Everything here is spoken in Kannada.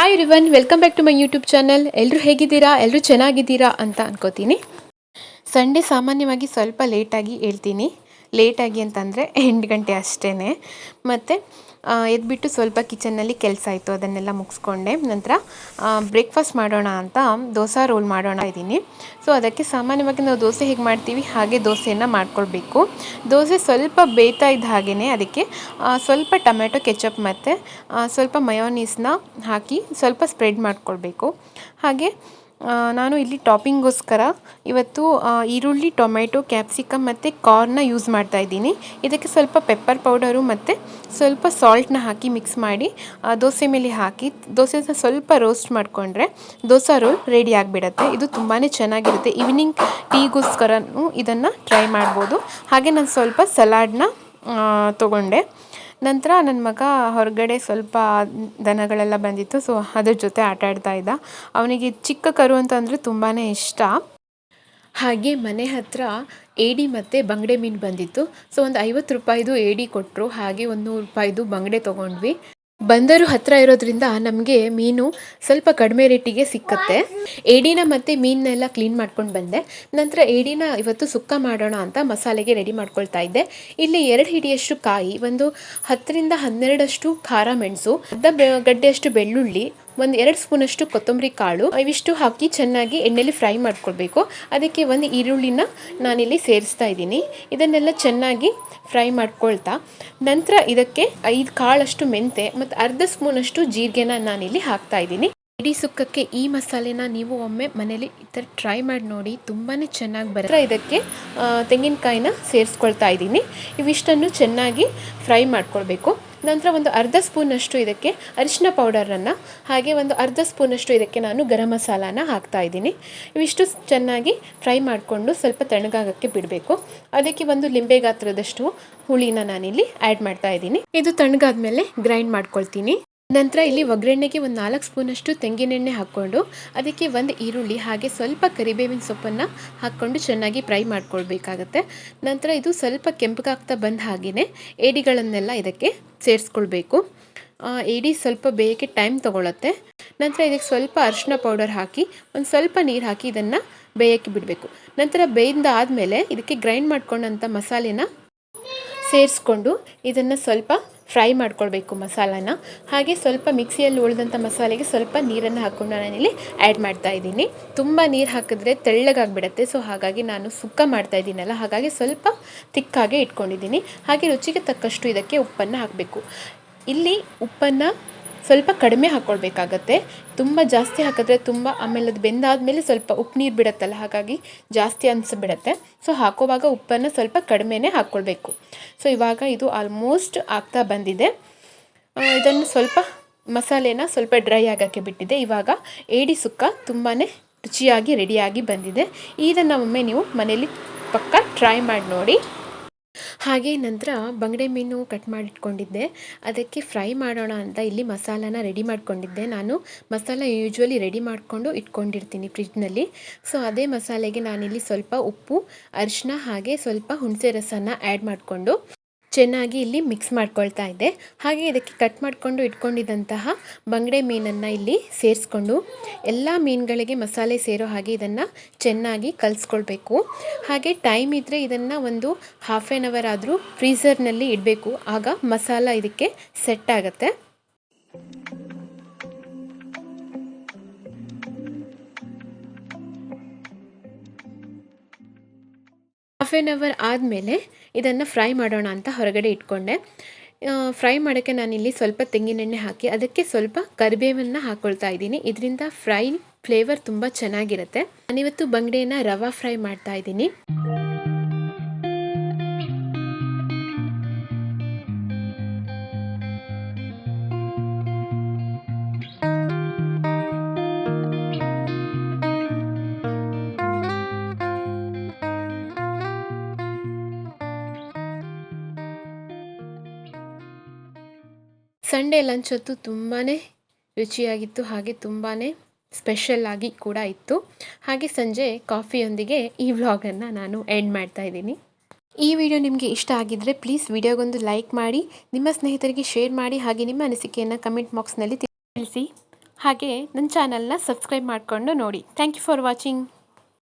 Hi Rivan welcome back to my YouTube channel ಎಲ್ಲರೂ ಹೇಗಿದ್ದೀರಾ? ಎಲ್ಲರೂ ಚೆನ್ನಾಗಿದ್ದೀರಾ ಅಂತ ಅನ್ಕೋತೀನಿ. ಸಂಡೇ ಸಾಮಾನ್ಯವಾಗಿ ಸ್ವಲ್ಪ ಲೇಟಾಗಿ ಹೇಳ್ತೀನಿ. ಲೇಟಾಗಿ ಅಂತಂದರೆ ಎಂಟು ಗಂಟೆ ಅಷ್ಟೇ ಮತ್ತು ಎದ್ಬಿಟ್ಟು ಸ್ವಲ್ಪ ಕಿಚನ್ನಲ್ಲಿ ಕೆಲಸ ಆಯಿತು, ಅದನ್ನೆಲ್ಲ ಮುಗಿಸ್ಕೊಂಡೆ. ನಂತರ ಬ್ರೇಕ್ಫಾಸ್ಟ್ ಮಾಡೋಣ ಅಂತ ದೋಸೆ ರೋಲ್ ಮಾಡೋಣ ಇದ್ದೀನಿ. ಸೊ ಅದಕ್ಕೆ ಸಾಮಾನ್ಯವಾಗಿ ನಾವು ದೋಸೆ ಹೇಗೆ ಮಾಡ್ತೀವಿ, ಹಾಗೆ ದೋಸೆಯನ್ನು ಮಾಡ್ಕೊಳ್ಬೇಕು. ದೋಸೆ ಸ್ವಲ್ಪ ಬೇಯ್ತಾ ಇದ್ದ ಹಾಗೆಯೇ ಅದಕ್ಕೆ ಸ್ವಲ್ಪ ಟೊಮೆಟೊ, ಕೆಚಪ್ ಮತ್ತು ಸ್ವಲ್ಪ ಮಯೋನೀಸ್ನ ಹಾಕಿ ಸ್ವಲ್ಪ ಸ್ಪ್ರೆಡ್ ಮಾಡ್ಕೊಳ್ಬೇಕು. ಹಾಗೆ ನಾನು ಇಲ್ಲಿ ಟಾಪಿಂಗೋಸ್ಕರ ಇವತ್ತು ಈರುಳ್ಳಿ ಟೊಮೆಟೊ ಕ್ಯಾಪ್ಸಿಕಮ್ ಮತ್ತು ಕಾರ್ನ ಯೂಸ್ ಮಾಡ್ತಾ ಇದ್ದೀನಿ. ಇದಕ್ಕೆ ಸ್ವಲ್ಪ ಪೆಪ್ಪರ್ ಪೌಡರು ಮತ್ತು ಸ್ವಲ್ಪ ಸಾಲ್ಟನ್ನ ಹಾಕಿ ಮಿಕ್ಸ್ ಮಾಡಿ ದೋಸೆ ಮೇಲೆ ಹಾಕಿ, ದೋಸೆನ ಸ್ವಲ್ಪ ರೋಸ್ಟ್ ಮಾಡಿಕೊಂಡ್ರೆ ದೋಸೆ ರೋಲ್ ರೆಡಿ ಆಗಿಬಿಡತ್ತೆ. ಇದು ತುಂಬಾ ಚೆನ್ನಾಗಿರುತ್ತೆ. ಈವ್ನಿಂಗ್ ಟೀಗೋಸ್ಕರನೂ ಇದನ್ನು ಟ್ರೈ ಮಾಡ್ಬೋದು. ಹಾಗೆ ನಾನು ಸ್ವಲ್ಪ ಸಲಾಡನ್ನ ತೊಗೊಂಡೆ. ನಂತರ ನನ್ನ ಮಗ ಹೊರಗಡೆ ಸ್ವಲ್ಪ ದನಗಳೆಲ್ಲ ಬಂದಿತ್ತು ಸೊ ಅದ್ರ ಜೊತೆ ಆಟ ಆಡ್ತಾ ಇದ್ದ. ಅವನಿಗೆ ಚಿಕ್ಕ ಕರು ಅಂತಂದರೆ ತುಂಬಾ ಇಷ್ಟ. ಹಾಗೆ ಮನೆ ಹತ್ರ ಏಡಿ ಮತ್ತು ಬಂಗಡೆ ಮೀನು ಬಂದಿತ್ತು ಸೊ ಒಂದು ಐವತ್ತು ರೂಪಾಯಿದು ಏಡಿ ಕೊಟ್ಟರು ಹಾಗೆ ಒಂದು ನೂರು ರೂಪಾಯಿದು ಬಂಗಡೆ ತೊಗೊಂಡ್ವಿ. ಬಂದರು ಹತ್ರ ಇರೋದ್ರಿಂದ ನಮಗೆ ಮೀನು ಸ್ವಲ್ಪ ಕಡಿಮೆ ರೇಟಿಗೆ ಸಿಕ್ಕತ್ತೆ. ಏಡಿನ ಮತ್ತು ಮೀನನ್ನೆಲ್ಲ ಕ್ಲೀನ್ ಮಾಡ್ಕೊಂಡು ಬಂದೆ. ನಂತರ ಏಡಿನ ಇವತ್ತು ಸುಕ್ಕ ಮಾಡೋಣ ಅಂತ ಮಸಾಲೆಗೆ ರೆಡಿ ಮಾಡ್ಕೊಳ್ತಾ ಇದ್ದೆ. ಇಲ್ಲಿ ಎರಡು ಹಿಡಿಯಷ್ಟು ಕಾಯಿ, ಒಂದು ಹತ್ತರಿಂದ ಹನ್ನೆರಡಷ್ಟು ಖಾರ ಮೆಣಸು, ಅರ್ಧ ಗಡ್ಡೆಯಷ್ಟು ಬೆಳ್ಳುಳ್ಳಿ ಒಂದು ಎರಡು ಸ್ಪೂನಷ್ಟು ಕೊತ್ತಂಬರಿ ಕಾಳು ಇವಿಷ್ಟು ಹಾಕಿ ಚೆನ್ನಾಗಿ ಎಣ್ಣೆಲಿ ಫ್ರೈ ಮಾಡ್ಕೊಳ್ಬೇಕು. ಅದಕ್ಕೆ ಒಂದು ಈರುಳ್ಳಿನ ನಾನಿಲ್ಲಿ ಸೇರಿಸ್ತಾ ಇದ್ದೀನಿ. ಇದನ್ನೆಲ್ಲ ಚೆನ್ನಾಗಿ ಫ್ರೈ ಮಾಡ್ಕೊಳ್ತಾ, ನಂತರ ಇದಕ್ಕೆ ಐದು ಕಾಳಷ್ಟು ಮೆಂತೆ ಮತ್ತು ಅರ್ಧ ಸ್ಪೂನಷ್ಟು ಜೀರಿಗೆನ ನಾನಿಲ್ಲಿ ಹಾಕ್ತಾ ಇದ್ದೀನಿ. ಇಡೀ ಸುಕ್ಕಕ್ಕೆ ಈ ಮಸಾಲೆನ ನೀವು ಒಮ್ಮೆ ಮನೇಲಿ ಈ ಥರ ಟ್ರೈ ಮಾಡಿ ನೋಡಿ ತುಂಬಾ ಚೆನ್ನಾಗಿ ಬರುತ್ತೆ. ಇದಕ್ಕೆ ತೆಂಗಿನಕಾಯಿನ ಸೇರಿಸ್ಕೊಳ್ತಾ ಇದ್ದೀನಿ. ಇವಿಷ್ಟನ್ನು ಚೆನ್ನಾಗಿ ಫ್ರೈ ಮಾಡ್ಕೊಳ್ಬೇಕು. ನಂತರ ಒಂದು ಅರ್ಧ ಸ್ಪೂನಷ್ಟು ಇದಕ್ಕೆ ಅರಿಶಿನ ಪೌಡರನ್ನು, ಹಾಗೆ ಒಂದು ಅರ್ಧ ಸ್ಪೂನಷ್ಟು ಇದಕ್ಕೆ ನಾನು ಗರಂ ಮಸಾಲಾನ ಹಾಕ್ತಾ ಇದ್ದೀನಿ. ಇವಿಷ್ಟು ಚೆನ್ನಾಗಿ ಫ್ರೈ ಮಾಡಿಕೊಂಡು ಸ್ವಲ್ಪ ತಣ್ಣಗಾಗಕ್ಕೆ ಬಿಡಬೇಕು. ಅದಕ್ಕೆ ಒಂದು ಲಿಂಬೆ ಗಾತ್ರದಷ್ಟು ಹುಳಿನ ನಾನಿಲ್ಲಿ ಆ್ಯಡ್ ಮಾಡ್ತಾ ಇದ್ದೀನಿ. ಇದು ತಣ್ಣಗಾದ್ಮೇಲೆ ಗ್ರೈಂಡ್ ಮಾಡ್ಕೊಳ್ತೀನಿ. ನಂತರ ಇಲ್ಲಿ ಒಗ್ಗರಣೆಗೆ ಒಂದು ನಾಲ್ಕು ಸ್ಪೂನಷ್ಟು ತೆಂಗಿನೆಣ್ಣೆ ಹಾಕ್ಕೊಂಡು ಅದಕ್ಕೆ ಒಂದು ಈರುಳ್ಳಿ ಹಾಗೆ ಸ್ವಲ್ಪ ಕರಿಬೇವಿನ ಸೊಪ್ಪನ್ನು ಹಾಕ್ಕೊಂಡು ಚೆನ್ನಾಗಿ ಫ್ರೈ ಮಾಡ್ಕೊಳ್ಬೇಕಾಗತ್ತೆ. ನಂತರ ಇದು ಸ್ವಲ್ಪ ಕೆಂಪಗಾಗ್ತಾ ಬಂದ ಹಾಗೆಯೇ ಏಡಿಗಳನ್ನೆಲ್ಲ ಇದಕ್ಕೆ ಸೇರಿಸ್ಕೊಳ್ಬೇಕು. ಏಡಿ ಸ್ವಲ್ಪ ಬೇಯಕ್ಕೆ ಟೈಮ್ ತೊಗೊಳತ್ತೆ. ನಂತರ ಇದಕ್ಕೆ ಸ್ವಲ್ಪ ಅರಿಶಿನ ಪೌಡರ್ ಹಾಕಿ ಒಂದು ಸ್ವಲ್ಪ ನೀರು ಹಾಕಿ ಇದನ್ನು ಬೇಯಕ್ಕೆ ಬಿಡಬೇಕು. ನಂತರ ಬೇಯಿಂದ ಆದಮೇಲೆ ಇದಕ್ಕೆ ಗ್ರೈಂಡ್ ಮಾಡ್ಕೊಂಡಂಥ ಮಸಾಲೆನ ಸೇರಿಸ್ಕೊಂಡು ಇದನ್ನು ಸ್ವಲ್ಪ ಫ್ರೈ ಮಾಡ್ಕೊಳ್ಬೇಕು ಮಸಾಲಾನ. ಹಾಗೆ ಸ್ವಲ್ಪ ಮಿಕ್ಸಿಯಲ್ಲಿ ಉಳಿದಂಥ ಮಸಾಲೆಗೆ ಸ್ವಲ್ಪ ನೀರನ್ನು ಹಾಕ್ಕೊಂಡು ನಾನಿಲ್ಲಿ ಆ್ಯಡ್ ಮಾಡ್ತಾ ಇದ್ದೀನಿ. ತುಂಬ ನೀರು ಹಾಕಿದ್ರೆ ತೆಳ್ಳಗಾಗಿಬಿಡತ್ತೆ. ಸೊ ಹಾಗಾಗಿ ನಾನು ಸುಕ್ಕ ಮಾಡ್ತಾ ಇದ್ದೀನಲ್ಲ, ಹಾಗಾಗಿ ಸ್ವಲ್ಪ ತಿಕ್ಕಾಗೆ ಇಟ್ಕೊಂಡಿದ್ದೀನಿ. ಹಾಗೆ ರುಚಿಗೆ ತಕ್ಕಷ್ಟು ಇದಕ್ಕೆ ಉಪ್ಪನ್ನು ಹಾಕಬೇಕು. ಇಲ್ಲಿ ಉಪ್ಪನ್ನು ಸ್ವಲ್ಪ ಕಡಿಮೆ ಹಾಕ್ಕೊಳ್ಬೇಕಾಗತ್ತೆ ತುಂಬ ಜಾಸ್ತಿ ಹಾಕಿದ್ರೆ ತುಂಬ ಆಮೇಲೆ ಅದು ಬೆಂದಾದಮೇಲೆ ಸ್ವಲ್ಪ ಉಪ್ಪು ನೀರು ಬಿಡುತ್ತಲ್ಲ, ಹಾಗಾಗಿ ಜಾಸ್ತಿ ಅನಿಸ್ಬಿಡತ್ತೆ ಸೊ ಹಾಕೋವಾಗ ಉಪ್ಪನ್ನು ಸ್ವಲ್ಪ ಕಡಿಮೆನೇ ಹಾಕ್ಕೊಳ್ಬೇಕು ಸೊ ಇವಾಗ ಇದು ಆಲ್ಮೋಸ್ಟ್ ಆಗ್ತಾ ಬಂದಿದೆ. ಇದನ್ನು ಸ್ವಲ್ಪ ಮಸಾಲೆನ ಸ್ವಲ್ಪ ಡ್ರೈ ಆಗೋಕ್ಕೆ ಬಿಟ್ಟಿದೆ. ಇವಾಗ ಏಡಿ ಸುಕ್ಕ ತುಂಬಾ ರುಚಿಯಾಗಿ, ರೆಡಿಯಾಗಿ ಬಂದಿದೆ. ಇದನ್ನು ಒಮ್ಮೆ ನೀವು ಮನೇಲಿ ಪಕ್ಕ ಟ್ರೈ ಮಾಡಿ ನೋಡಿ. ಹಾಗೆ ನಂತರ ಬಂಗಡೆ ಮೀನು ಕಟ್ ಮಾಡಿಟ್ಕೊಂಡಿದ್ದೆ. ಅದಕ್ಕೆ ಫ್ರೈ ಮಾಡೋಣ ಅಂತ ಇಲ್ಲಿ ಮಸಾಲಾನ ರೆಡಿ ಮಾಡ್ಕೊಂಡಿದ್ದೆ. ನಾನು ಮಸಾಲ ಯೂಶ್ವಲಿ ರೆಡಿ ಮಾಡಿಕೊಂಡು ಇಟ್ಕೊಂಡಿರ್ತೀನಿ ಫ್ರಿಜ್ನಲ್ಲಿ. ಸೊ, ಅದೇ ಮಸಾಲೆಗೆ ನಾನಿಲ್ಲಿ ಸ್ವಲ್ಪ ಉಪ್ಪು ಅರಿಶಿನ ಹಾಗೆ ಸ್ವಲ್ಪ ಹುಣಸೆ ರಸನ ಆ್ಯಡ್ ಮಾಡಿಕೊಂಡು ಚೆನ್ನಾಗಿ ಇಲ್ಲಿ ಮಿಕ್ಸ್ ಮಾಡ್ಕೊಳ್ತಾ ಇದ್ದೆ ಹಾಗೆ ಇದಕ್ಕೆ ಕಟ್ ಮಾಡಿಕೊಂಡು ಇಟ್ಕೊಂಡಿದ್ದಂತಹ ಬಂಗಡೆ ಮೀನನ್ನು ಇಲ್ಲಿ ಸೇರಿಸ್ಕೊಂಡು ಎಲ್ಲ ಮೀನುಗಳಿಗೆ ಮಸಾಲೆ ಸೇರೋ ಹಾಗೆ ಇದನ್ನು ಚೆನ್ನಾಗಿ ಕಲಿಸ್ಕೊಳ್ಬೇಕು. ಹಾಗೆ ಟೈಮ್ ಇದ್ದರೆ ಇದನ್ನು ಒಂದು ಹಾಫ್ ಆ್ಯನ್ ಅವರ್ ಆದರೂ ಫ್ರೀಝರ್ನಲ್ಲಿ ಇಡಬೇಕು. ಆಗ ಮಸಾಲ ಇದಕ್ಕೆ ಸೆಟ್ ಆಗುತ್ತೆ. ಹಾಫ್ ಆ್ಯನ್ ಅವರ್ ಆದಮೇಲೆ ಇದನ್ನು ಫ್ರೈ ಮಾಡೋಣ ಅಂತ ಹೊರಗಡೆ ಇಟ್ಕೊಂಡೆ. ಫ್ರೈ ಮಾಡೋಕ್ಕೆ ನಾನಿಲ್ಲಿ ಸ್ವಲ್ಪ ತೆಂಗಿನೆಣ್ಣೆ ಹಾಕಿ ಅದಕ್ಕೆ ಸ್ವಲ್ಪ ಕರಿಬೇವನ್ನು ಹಾಕ್ಕೊಳ್ತಾ ಇದ್ದೀನಿ. ಇದರಿಂದ ಫ್ರೈ ಫ್ಲೇವರ್ ತುಂಬ ಚೆನ್ನಾಗಿರುತ್ತೆ. ನಾನಿವತ್ತು ಬಂಗಡೆಯನ್ನು ರವಾ ಫ್ರೈ ಮಾಡ್ತಾ ಇದ್ದೀನಿ. ಸಂಡೇ ಲಂಚ್ ಹೊತ್ತು ತುಂಬಾ ರುಚಿಯಾಗಿತ್ತು ಹಾಗೆ ತುಂಬಾ ಸ್ಪೆಷಲ್ ಆಗಿ ಕೂಡ ಇತ್ತು. ಹಾಗೆ ಸಂಜೆ ಕಾಫಿಯೊಂದಿಗೆ ಈ ವ್ಲಾಗನ್ನು ನಾನು ಎಂಡ್ ಮಾಡ್ತಾ ಇದ್ದೀನಿ. ಈ ವಿಡಿಯೋ ನಿಮಗೆ ಇಷ್ಟ ಆಗಿದ್ದರೆ ಪ್ಲೀಸ್ ವಿಡಿಯೋಗೊಂದು ಲೈಕ್ ಮಾಡಿ, ನಿಮ್ಮ ಸ್ನೇಹಿತರಿಗೆ ಶೇರ್ ಮಾಡಿ, ಹಾಗೆ ನಿಮ್ಮ ಅನಿಸಿಕೆಯನ್ನು ಕಮೆಂಟ್ ಬಾಕ್ಸ್ನಲ್ಲಿ ತಿಳಿಸಿ. ಹಾಗೆ ನನ್ನ ಚಾನಲ್ನ ಸಬ್ಸ್ಕ್ರೈಬ್ ಮಾಡಿಕೊಂಡು ನೋಡಿ. Thank you for watching